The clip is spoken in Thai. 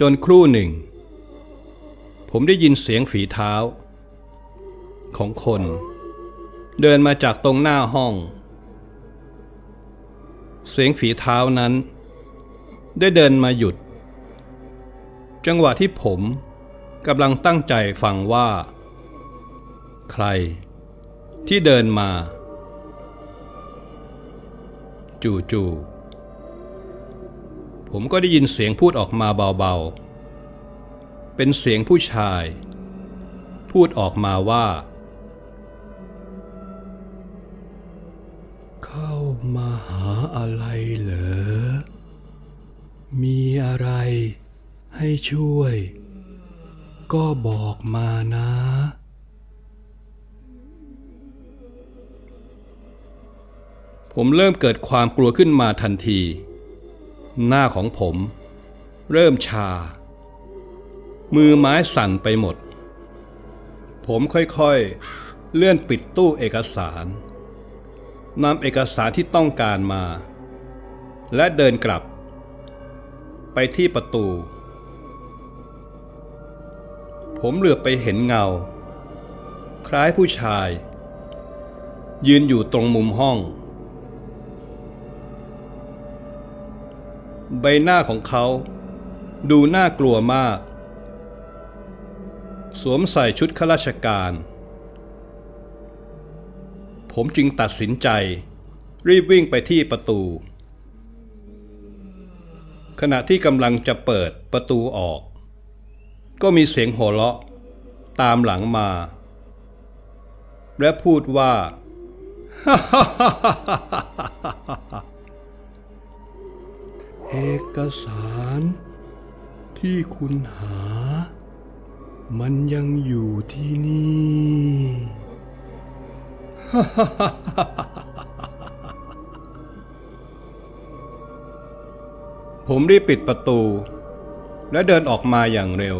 จนครู่หนึ่ง ผมได้ยินเสียงฝีเท้า ของคน เดินมาจากตรงหน้าห้อง เสียงฝีเท้านั้น ได้เดินมาหยุด จังหวะที่ผมกำลังตั้งใจฟังว่า ใคร ที่เดินมา จู่ๆ ผมก็ได้ยินเสียงพูดออกมาเบาๆ เป็นเสียงผู้ชาย พูดออกมาว่า เข้ามาหาอะไรเหรอ มีอะไรให้ช่วย ก็บอกมานะ ผมเริ่มเกิดความกลัวขึ้นมาทันที หน้าของผม เริ่มชา มือไม้สั่นไปหมด ผมค่อยๆ เลื่อนปิดตู้เอกสารนำเอกสารที่ต้องการมา และเดินกลับ ไปที่ประตู ผมเหลือบไปเห็นเงา คล้ายผู้ชาย ยืนอยู่ตรงมุมห้อง ใบหน้าของเขา ดูน่ากลัวมาก สวมใส่ชุดข้าราชการ ผมจึงตัดสินใจ รีบวิ่งไปที่ประตู ขณะที่กำลังจะเปิดประตูออก ก็มีเสียงหัวเราะตามหลังมา และพูดว่า เอกสาร ที่คุณหา มันยังอยู่ที่นี่ผมรีบปิดประตู และเดินออกมาอย่างเร็ว